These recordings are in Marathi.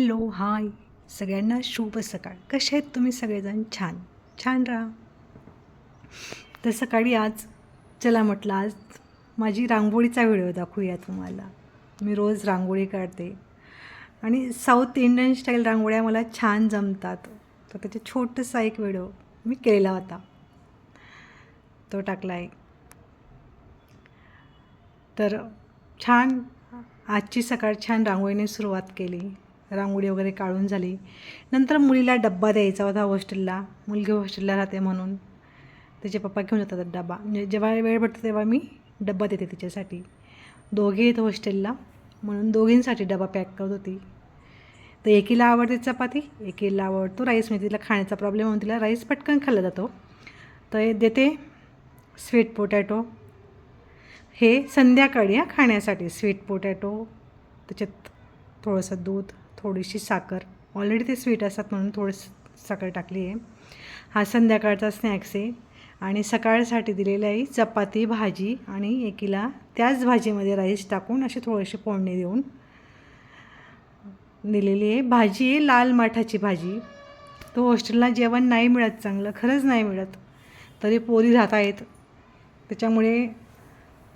Hello hi. सगळ्यांना शुभ सकाळ. कसे आहेत तुम्ही सगळेजण? छान. छान राहा. तर सकाळी आज चला म्हटलं आज माझी रांगोळीचा व्हिडिओ दाखवूया तुम्हाला. मी रोज रांगोळी काढते. आणि साऊथ इंडियन स्टाईल रांगोळ्या मला छान जमतात. तर त्याचा छोटासा एक व्हिडिओ मी केलेला होता. तो टाकला आहे तर छान आजची सकाळ छान रांगोळीने सुरुवात केली. रांगोळी वगैरे काढून झाली. नंतर मुलीला डब्बा द्यायचा होता हॉस्टेलला. मुलगी हॉस्टेलला राहते म्हणून. त्याचे पप्पा घेऊन जातात डबा म्हणजे जेव्हा वेळ भेटतो तेव्हा मी डब्बा देते तिच्यासाठी. दोघे येत हॉस्टेलला. म्हणून दोघींसाठी डबा पॅक करत होती. तर एकीला आवडते चपाती एकीला आवडतो राईस म्हणजे तिला खाण्याचा प्रॉब्लेम म्हणून तिला राईस पटकन खाल्ला जातो. तर देते स्वीट पोटॅटो हे संध्याकाळी हां खाण्यासाठी स्वीट पोटॅटो त्याच्यात थोडंसं दूध. थोडीशी साखर. ऑलरेडी ते स्वीट असतात म्हणून थोडंसं साखर टाकली आहे. हा संध्याकाळचा स्नॅक्स आहे. आणि सकाळसाठी दिलेली आहे चपाती भाजी आणि एकीला त्याच भाजीमध्ये राईस टाकून अशी थोडीशी फोडणी देऊन दिलेली आहे. भाजी आहे लाल माठाची भाजी. तो हॉस्टेलला जेवण नाही मिळत चांगलं खरंच नाही मिळत. तरी पोरी राहत आहेत. त्याच्यामुळे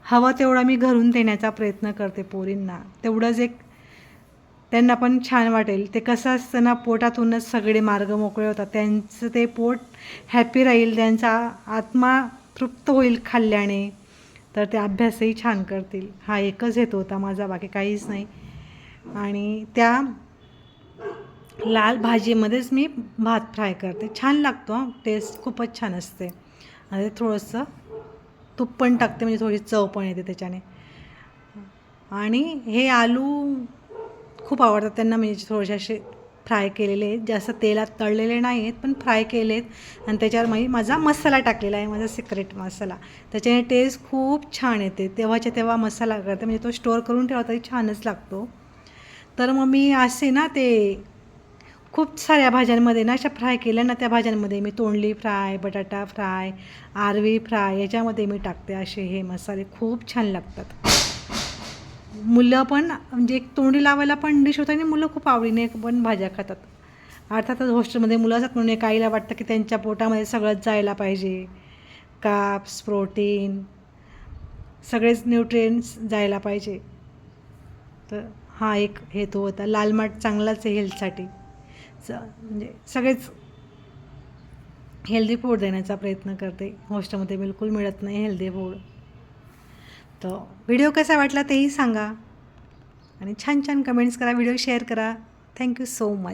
हवं तेवढा मी घरून देण्याचा प्रयत्न करते पोरींना. तेवढंच एक त्यांना पण छान वाटेल. ते कसं असतं ना पोटातूनच सगळे मार्ग मोकळे होतात. त्यांचं ते पोट हॅपी राहील त्यांचा आत्मा तृप्त होईल खाल्ल्याने. तर ते अभ्यासही छान करतील. हा एकच हेतू होता माझा बाकी काहीच नाही. आणि त्या लाल भाजीमध्येच मी भात फ्राय करते. छान लागतो हां. टेस्ट खूपच छान असते. आणि थोडंसं तूप पण टाकते म्हणजे थोडी चव पण येते त्याच्याने. आणि हे आलू खूप आवडतात त्यांना. म्हणजे थोडेसे असे फ्राय केलेले आहेत. जास्त तेलात तळलेले नाही आहेत पण फ्राय केले आहेत आणि त्याच्यावर मी माझा मसाला टाकलेला आहे माझा सिक्रेट मसाला. त्याच्याने टेस्ट खूप छान येते. तेव्हाच्या तेव्हा मसाला करते. म्हणजे तो स्टोअर करून ठेवा तरी छानच लागतो. तर मग मी असे ना ते खूप साऱ्या भाज्यांमध्ये ना अशा फ्राय केल्या ना त्या भाज्यांमध्ये मी तोंडली फ्राय बटाटा फ्राय आरवी फ्राय याच्यामध्ये मी टाकते. असे हे मसाले खूप छान लागतात. मुलं पण म्हणजे एक तोंडी लावायला पण डिश होतं आणि मुलं खूप आवडीने पण भाज्या खातात. अर्थातच हॉस्टेलमध्ये मुलं असतात म्हणून एक आईला वाटतं की त्यांच्या पोटामध्ये सगळंच जायला पाहिजे. काप्स प्रोटीन सगळेच न्यूट्रिएंट्स जायला पाहिजे. तर हा एक हेतू होता. लाल माठ चांगलाच आहे हेल्थसाठी स म्हणजे सगळेच हेल्दी फूड देण्याचा प्रयत्न करते. हॉस्टेलमध्ये बिलकुल मिळत नाही हेल्दी फूड तर व्हिडिओ कसा वाटला तेही सांगा. आणि छान छान कमेंट्स करा व्हिडिओ शेअर करा. Thank you so much